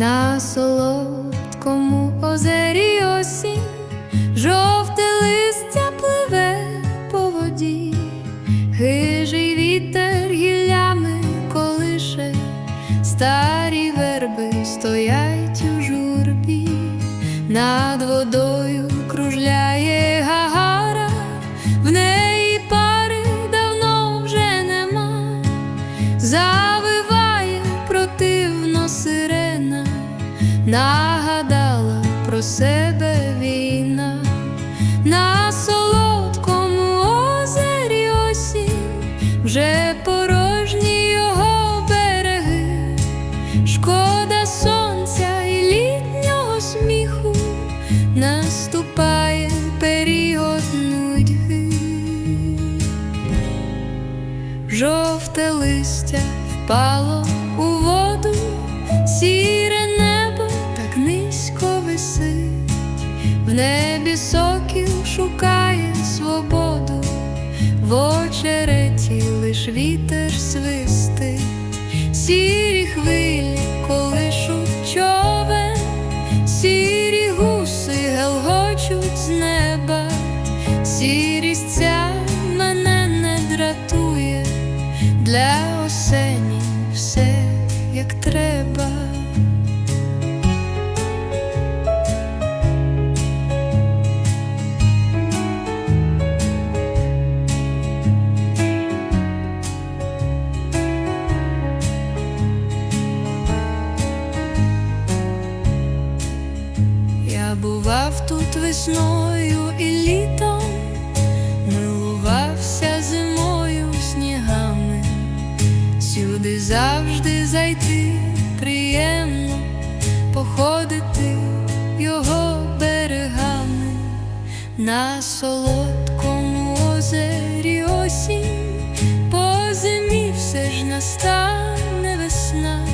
на солодкому озері осінь, жовте листя пливе по воді, хижий вітер гіллями колише, старі верби стоять у журбі, над водою кружляє гагара, в неї пари давно вже нема. Завиває противно сирена, нагадала про себе війна, на солодкому озері осінь, вже порожні його береги, шкода сонця і літнього сміху, наступає період нудьги. Жовте листя впало у воду, сіре небо небі шукає свободу, в очереті лиш вітер свистить, сірі хвилі колишуть човен, сірі гуси гелгочуть з неба, сірість ця мене не дратує, для осені все як треба. весною і літом, милувався зимою снігами, сюди завжди зайти приємно, походити його берегами, на солодкому озері осінь, по зимі все ж настане весна.